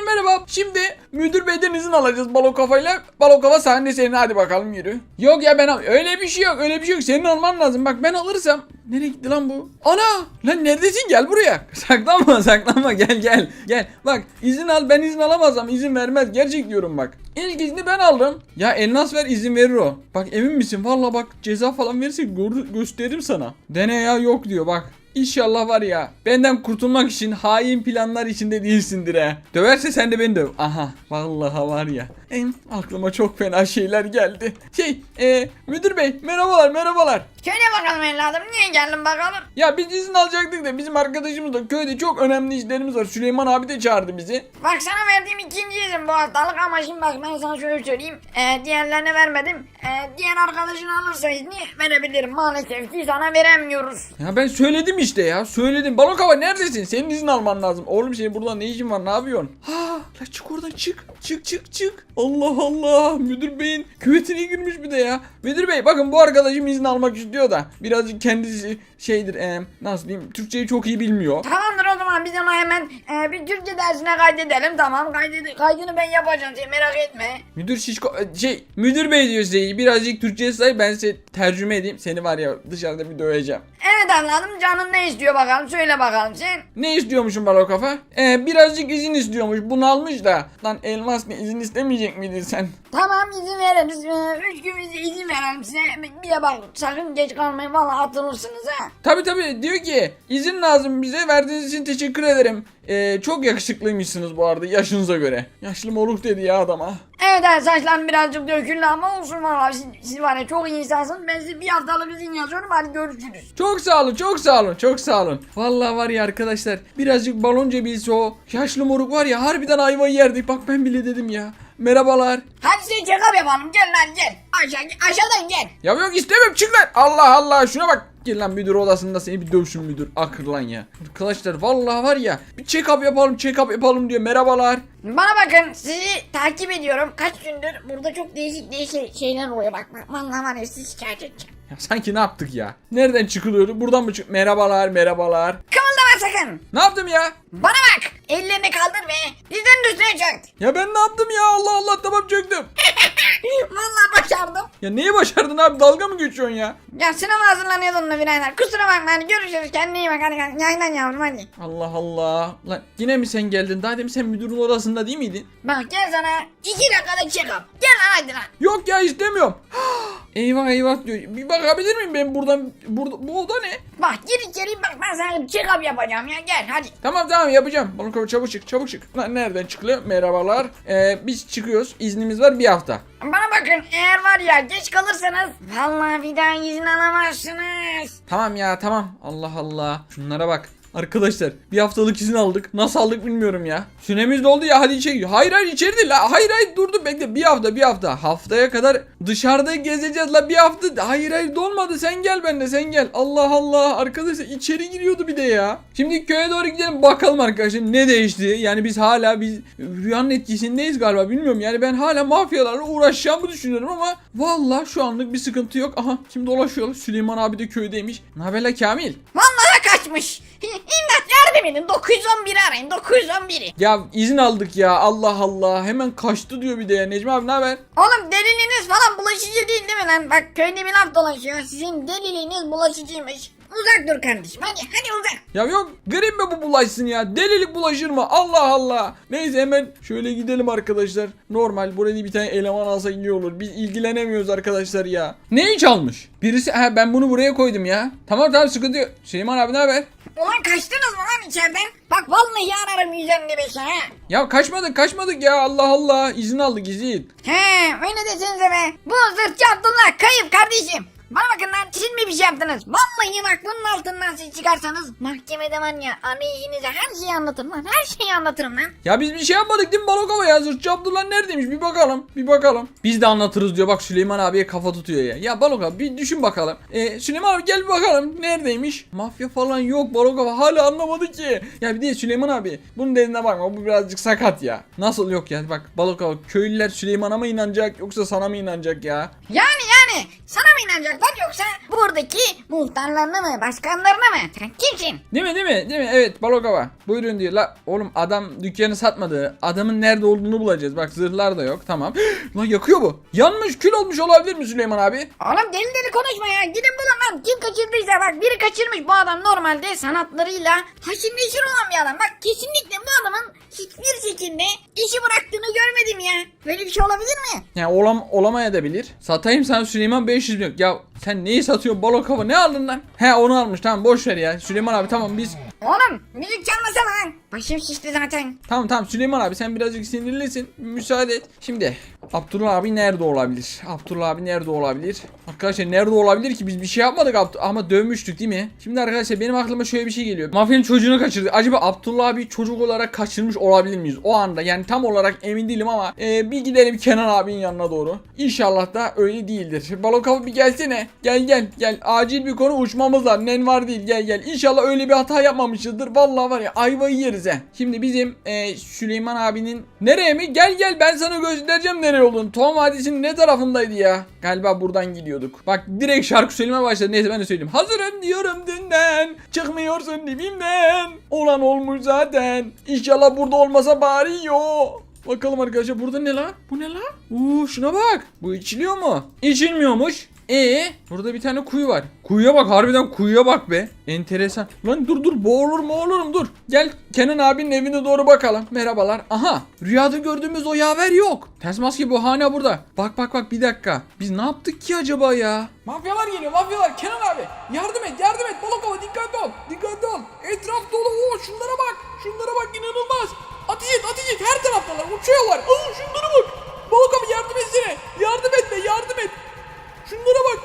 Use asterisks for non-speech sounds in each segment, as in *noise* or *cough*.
Arkadaşlar merhaba. Şimdi müdür beyden izin alacağız balo kafayla. Balo kafa de senin hadi bakalım yürü. Yok ya ben al öyle bir şey yok öyle bir şey yok. Senin alman lazım. Bak ben alırsam. Nereye gitti lan bu? Ana! Lan neredesin? Gel buraya. *laughs* Saklanma saklanma gel gel. Gel. Bak izin al ben izin alamazsam izin vermez. Gerçek diyorum bak. İlk izni ben aldım. Ya Elnas ver izin verir o. Bak emin misin? Valla bak ceza falan verirse gör- gösteririm sana. Dene ya yok diyor bak. İnşallah var ya benden kurtulmak için hain planlar içinde değilsindir he. Döverse sen de beni döv. Aha vallahi var ya. En aklıma çok fena şeyler geldi. Şey e, müdür bey merhabalar merhabalar. Söyle bakalım evladım niye geldin bakalım? Ya biz izin alacaktık da bizim arkadaşımız da köyde çok önemli işlerimiz var. Süleyman abi de çağırdı bizi. Bak sana verdiğim ikinci izin bu haftalık ama şimdi bak ben sana şöyle söyleyeyim. Ee, diğerlerine vermedim. Ee, diğer arkadaşın alırsa izni verebilirim. Maalesef ki sana veremiyoruz. Ya ben söyledim işte ya söyledim. Balon hava neredesin? Senin izin alman lazım. Oğlum senin burada ne işin var ne yapıyorsun? Ha, la çık oradan çık. Çık çık çık. Allah Allah. Müdür beyin küvetine girmiş bir de ya. Müdür bey bakın bu arkadaşım izin almak istiyor da. Birazcık kendisi şeydir. E, nasıl diyeyim? Türkçeyi çok iyi bilmiyor. Tamamdır o zaman biz onu hemen e, bir Türkçe dersine kaydedelim. Tamam kaydet kaydını ben yapacağım sen merak etme. Müdür şişko e, şey müdür bey diyor size birazcık Türkçe say ben size tercüme edeyim seni var ya dışarıda bir döveceğim. Evet evladım canın ne istiyor bakalım söyle bakalım sen. Ne istiyormuşum balo kafa? Ee, birazcık izin istiyormuş bunu almış da. Lan elmas ne izin istemeyecek miydin sen? Tamam izin veririz. Ee, üç gün bize izin verelim size. Bir de bak sakın geç kalmayın valla atılırsınız ha. Tabi tabi diyor ki izin lazım bize verdiğiniz için teşekkür ederim. Ee, çok yakışıklıymışsınız bu arada yaşınıza göre. Yaşlı moruk dedi ya adama. Evet evet saçlarım birazcık döküldü ama olsun valla siz, siz var ya çok iyi insansınız. Ben size bir haftalık izin yazıyorum hadi görüşürüz. Çok sağ olun çok sağ olun çok sağ olun. Vallahi var ya arkadaşlar birazcık balonca bilse o yaşlı moruk var ya harbiden ayvayı yerdik. Bak ben bile dedim ya. Merhabalar. Hadi size check-up yapalım gel lan gel. Aşağı, aşağıdan gel. Ya yok istemem çık lan. Allah Allah şuna bak. Gel lan müdür odasında seni bir dövsün müdür. Akır lan ya. Arkadaşlar vallahi var ya bir check-up yapalım check-up yapalım diyor. Merhabalar. Bana bakın sizi takip ediyorum. Kaç gündür burada çok değişik değişik şeyler oluyor bak. bak Vallahi var ya sizi şikayet edeceğim. Ya sanki ne yaptık ya? Nereden çıkılıyordu? Buradan mı çık? Merhabalar merhabalar. Kımıldama sakın. Ne yaptım ya? Bana bak. Ellerini kaldır ve dizlerinin üstüne çök. Ya ben ne yaptım ya? Allah Allah tamam çöktüm. *laughs* Vallahi başardım. Ya neyi başardın abi? Dalga mı geçiyorsun ya? Ya sınava hazırlanıyordun da birader. Kusura bakma hadi görüşürüz. Kendine iyi bak hadi. Yayından yavrum hadi. Allah Allah. Lan yine mi sen geldin? Daha demin sen müdürün odasında değil miydin? Bak gel sana iki dakikada check up. Gel lan hadi lan. Yok ya istemiyorum. *gasps* eyvah eyvah diyor. Bir bakabilir miyim ben buradan? Burada, bu oda ne? Bak gir içeri bak ben sana check up yapacağım ya gel hadi. Tamam tamam yapacağım. Balon kafa çabuk çık çabuk çık. Lan nereden çıkılıyor? Merhabalar. Ee, biz çıkıyoruz. İznimiz var bir hafta. Bana bakın eğer var ya geç kalırsanız vallahi bir daha izin alamazsınız. Tamam ya tamam. Allah Allah. Şunlara bak. Arkadaşlar bir haftalık izin aldık. Nasıl aldık bilmiyorum ya. Süremiz doldu ya hadi içeri. Hayır hayır içeri değil la. Hayır hayır durdu bekle. Bir hafta bir hafta. Haftaya kadar dışarıda gezeceğiz la bir hafta. Hayır hayır dolmadı sen gel benimle sen gel. Allah Allah arkadaşlar içeri giriyordu bir de ya. Şimdi köye doğru gidelim bakalım arkadaşlar ne değişti. Yani biz hala biz rüyanın etkisindeyiz galiba bilmiyorum. Yani ben hala mafyalarla uğraşacağımı düşünüyorum ama vallahi şu anlık bir sıkıntı yok. Aha kim dolaşıyor? Süleyman abi de köydeymiş. Ne haber la Kamil? Vallahi kaçmış. *laughs* İmdat yardım edin 911'i arayın 911'i. Ya izin aldık ya Allah Allah hemen kaçtı diyor bir de ya Necmi abi ne haber? Oğlum deliliğiniz falan bulaşıcı değil değil mi lan? Bak köyde bir laf dolaşıyor. Sizin deliliğiniz bulaşıcıymış. Uzak dur kardeşim hadi hadi uzak. Ya yok grip mi bu bulaşsın ya delilik bulaşır mı Allah Allah. Neyse hemen şöyle gidelim arkadaşlar. Normal buraya bir tane eleman alsak iyi olur. Biz ilgilenemiyoruz arkadaşlar ya. Neyi çalmış? Birisi ha ben bunu buraya koydum ya. Tamam tamam sıkıntı yok. Süleyman abi ne haber? Ulan kaçtınız mı lan içeriden? Bak vallahi ararım 155 ha. Ya kaçmadık kaçmadık ya Allah Allah izin aldık izin. He öyle desenize be. Bu zırhçı Abdullah kayıp kardeşim. Bana bakın lan siz mi bir şey yaptınız? Vallahi bak bunun altından siz çıkarsanız mahkemede var ya aleyhinize her şeyi anlatırım lan. Her şeyi anlatırım lan. Ya biz bir şey yapmadık değil mi Balokova ya? Zırhçı Abdullah neredeymiş? Bir bakalım. Bir bakalım. Biz de anlatırız diyor. Bak Süleyman abiye kafa tutuyor ya. Ya Balokova bir düşün bakalım. Ee, Süleyman abi gel bir bakalım. Neredeymiş? Mafya falan yok Balokova. Hala anlamadı ki. Ya bir de Süleyman abi. Bunun dediğine bakma. Bu birazcık sakat ya. Nasıl yok ya? Bak Balokova köylüler Süleyman'a mı inanacak yoksa sana mı inanacak ya? Yani yani Yani sana mı inanacaklar yoksa buradaki muhtarlarına mı başkanlarına mı? Sen kimsin? Değil mi değil mi? Değil mi? Evet balo kafa. Buyurun diyor. La oğlum adam dükkanı satmadı. Adamın nerede olduğunu bulacağız. Bak zırhlar da yok. Tamam. *gasps* Lan yakıyor bu. Yanmış kül olmuş olabilir mi Süleyman abi? Oğlum deli deli konuşma ya. Gidin bulun lan. Kim kaçırdıysa bak biri kaçırmış. Bu adam normalde sanatlarıyla haşin neşir olan bir adam. Bak kesinlikle bu adamın hiçbir şekilde işi bıraktığını görmedim ya. Böyle bir şey olabilir mi? Ya olam olamayabilir. Satayım sana Süleyman 500 milyon. Ya sen neyi satıyorsun balo kafa ne aldın lan? He onu almış tamam boş ver ya. Süleyman abi tamam biz Oğlum müzik çalmasana lan. Başım şişti zaten. Tamam tamam Süleyman abi sen birazcık sinirlisin. Müsaade et. Şimdi Abdullah abi nerede olabilir? Abdullah abi nerede olabilir? Arkadaşlar nerede olabilir ki? Biz bir şey yapmadık Abd- ama dövmüştük değil mi? Şimdi arkadaşlar benim aklıma şöyle bir şey geliyor. Mafyanın çocuğunu kaçırdı. Acaba Abdullah abi çocuk olarak kaçırmış olabilir miyiz? O anda yani tam olarak emin değilim ama e, bir gidelim Kenan abinin yanına doğru. İnşallah da öyle değildir. Balon kapı bir gelsene. Gel gel gel. Acil bir konu uçmamız var. Nen var değil. Gel gel. İnşallah öyle bir hata yapmamışızdır. Vallahi var ya ayvayı yeriz he. Şimdi bizim e, Süleyman abinin nereye mi? Gel gel ben sana göstereceğim nereye olduğunu. Tom Vadisi'nin ne tarafındaydı ya? Galiba buradan gidiyorduk. Bak direkt şarkı söylemeye başladı. Neyse ben de söyleyeyim. Hazırım diyorum dünden. Çıkmıyorsun dibimden. Olan olmuş zaten. İnşallah burada olmasa bari yok. Bakalım arkadaşlar burada ne la? Bu ne la? Uuu şuna bak. Bu içiliyor mu? İçilmiyormuş. E burada bir tane kuyu var. Kuyuya bak harbiden kuyuya bak be. Enteresan. Lan dur dur boğulur mu olurum dur. Gel Kenan abinin evine doğru bakalım. Merhabalar. Aha rüyada gördüğümüz o yaver yok. Ters maske bu hala burada. Bak bak bak bir dakika. Biz ne yaptık ki acaba ya? Mafyalar geliyor mafyalar. Kenan abi yardım et yardım et. Balokova dikkatli ol. Dikkatli ol. Etraf dolu. Oo, şunlara bak. Şunlara bak inanılmaz. Ateş et ateş et her taraftalar uçuyorlar. Oo, şunlara bak. Balokova yardım etsene. Yardım et be yardım et. Şunlara bak.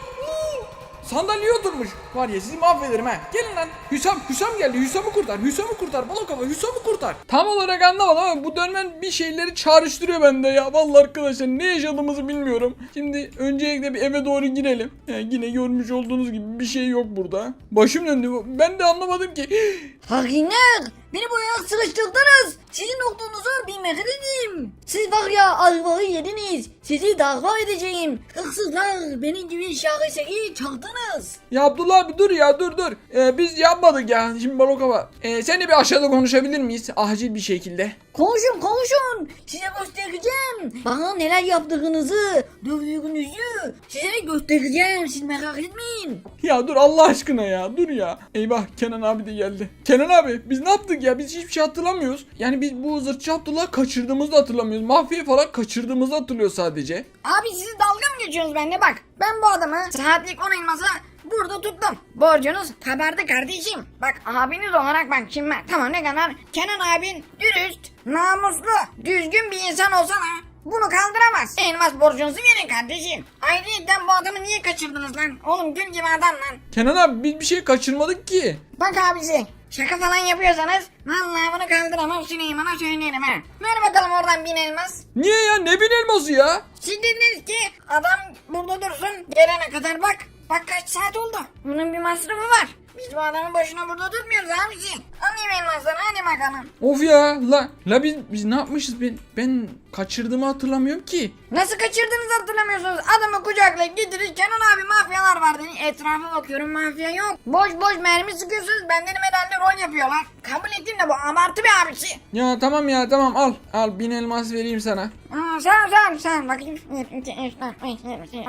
Sandalyeye oturmuş. Var ya sizi mahvederim ha. Gelin lan. Hüsam, Hüsam geldi. Hüsam'ı kurtar. Hüsam'ı kurtar. Balokova Hüsam'ı kurtar. Tam olarak anlamadım ama bu dönmen bir şeyleri çağrıştırıyor bende ya. Vallahi arkadaşlar ne yaşadığımızı bilmiyorum. Şimdi öncelikle bir eve doğru girelim. Yani yine görmüş olduğunuz gibi bir şey yok burada. Başım döndü. Ben de anlamadım ki. *gasps* Hakinler beni buraya sıkıştırdınız. Sizin olduğunuzu bilmektedim. Siz var ya ayvayı yediniz. Sizi dava edeceğim. Hırsızlar benim gibi şaheseri çaldınız. Ya Abdullah abi dur ya dur dur. Ee, biz yapmadık ya. Şimdi Balokova. Ee, seninle bir aşağıda konuşabilir miyiz? Acil bir şekilde. Konuşun konuşun. Size göstereceğim. Bana neler yaptığınızı, dövdüğünüzü size göstereceğim. Siz merak etmeyin. Ya dur Allah aşkına ya dur ya. Eyvah Kenan abi de geldi. Kenan abi biz ne yaptık ya biz hiçbir şey hatırlamıyoruz. Yani biz bu zırhçı Abdullah kaçırdığımızı da hatırlamıyoruz. Mafyayı falan kaçırdığımızı hatırlıyor sadece. Abi siz dalga mı geçiyorsunuz benimle bak. Ben bu adamı saatlik 10 elmasa burada tuttum. Borcunuz kabardı kardeşim. Bak abiniz olarak bak şimdi ben tamam ne kadar Kenan abin dürüst, namuslu, düzgün bir insan olsa da bunu kaldıramaz. Elmas borcunuzu verin kardeşim. Ayrıca bu adamı niye kaçırdınız lan? Oğlum gül gibi adam lan. Kenan abi biz bir şey kaçırmadık ki. Bak abisi şaka falan yapıyorsanız vallahi bunu kaldıramam Süleyman'a söylerim ha. Ver bakalım oradan bin elmas. Niye ya ne bin elması ya? Siz dediniz ki adam burada dursun gelene kadar bak. Bak kaç saat oldu. Bunun bir masrafı var. Biz bu adamı boşuna burada tutmuyoruz abisi. Alayım elmasları hadi bakalım. Of ya la la biz biz ne yapmışız ben ben kaçırdığımı hatırlamıyorum ki. Nasıl kaçırdığınızı hatırlamıyorsunuz. Adamı kucaklayıp getirir Kenan abi mafyalar var dedi. Etrafa bakıyorum mafya yok. Boş boş mermi sıkıyorsunuz. Ben dedim herhalde rol yapıyorlar. Kabul ettim de bu abartı bir abisi. Ya tamam ya tamam al al bin elmas vereyim sana. Aa, sen sen sen bakayım. 1, 2, 3, 4, 5, 6, 7, 8,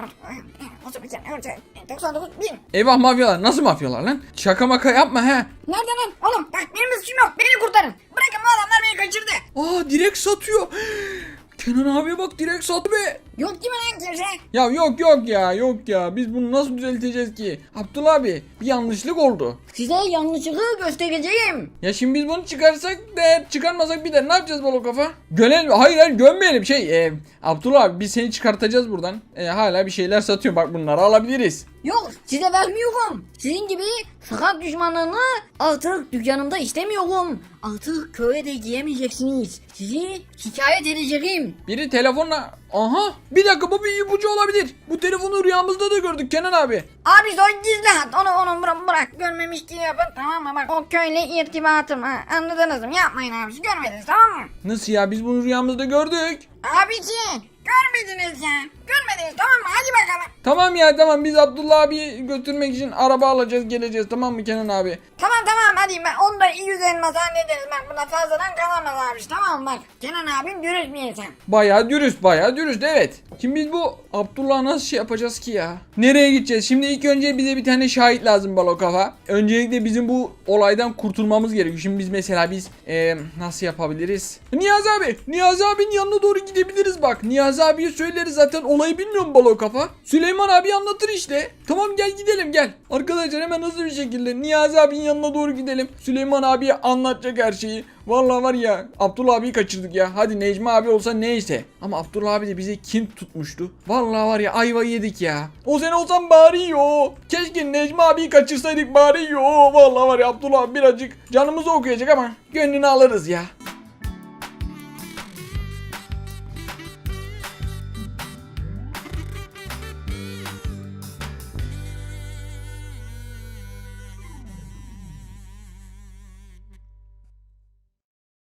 9, 10, 99, 1000. Eyvah mafyalar nasıl mafyalar lan? Şaka maka yapma he. Nerede lan? Oğlum bak benim suçum yok. Beni kurtarın. Bırakın bu adamlar beni kaçırdı. Aa direkt satıyor. Kenan abiye bak direkt sattı be. Yok değil mi lan kimse? Ya yok yok ya yok ya biz bunu nasıl düzelteceğiz ki? Abdullah abi bir yanlışlık oldu. Size yanlışlığı göstereceğim. Ya şimdi biz bunu çıkarsak der çıkarmasak bir der ne yapacağız balo kafa? Gönelim hayır hayır gömmeyelim şey e, Abdullah abi biz seni çıkartacağız buradan. E, hala bir şeyler satıyor bak bunları alabiliriz. Yok size vermiyorum. Sizin gibi fakat düşmanlığını artık dükkanımda istemiyorum. Artık köye de giyemeyeceksiniz. Sizi şikayet edeceğim. Biri telefonla aha bir dakika bu bir ipucu olabilir. Bu telefonu rüyamızda da gördük Kenan abi. Abi son gizli hat. Onu onu bırak, bırak. Görmemiş gibi yapın tamam mı? Bak o köyle irtibatım ha. Anladınız mı? Yapmayın abisi görmediniz tamam mı? Nasıl ya biz bunu rüyamızda gördük. Abisi görmediniz ya. Görmediniz tamam mı? Hadi bakalım. Tamam ya tamam biz Abdullah abi götürmek için araba alacağız geleceğiz tamam mı Kenan abi? Tamam tamam hadi ben onu da 100 elmas hallederiz. Bak buna fazladan kalamaz abi. Tamam mı? bak. Kenan abim dürüst bir insan. Baya dürüst baya dürüst evet. Şimdi biz bu Abdullah'ı nasıl şey yapacağız ki ya? Nereye gideceğiz? Şimdi ilk önce bize bir tane şahit lazım balo kafa. Öncelikle bizim bu olaydan kurtulmamız gerekiyor. Şimdi biz mesela biz eee, nasıl yapabiliriz? Niyazi abi, Niyazi abinin yanına doğru gidebiliriz bak. Niyazi abiye söyleriz zaten olayı bilmiyorum balo kafa. Süleyman abi anlatır işte. Tamam gel gidelim gel. Arkadaşlar hemen hızlı bir şekilde Niyazi abinin yanına doğru gidelim. Süleyman abiye anlatacak her şeyi. Vallahi var ya Abdullah abiyi kaçırdık ya. Hadi Necmi abi olsa neyse. Ama Abdullah abi de bize kim tutmuştu? Vallahi var ya ayva yedik ya. O sen olsan bari yo. Keşke Necmi abiyi kaçırsaydık bari yo. Vallahi var ya Abdullah abi birazcık canımızı okuyacak ama gönlünü alırız ya.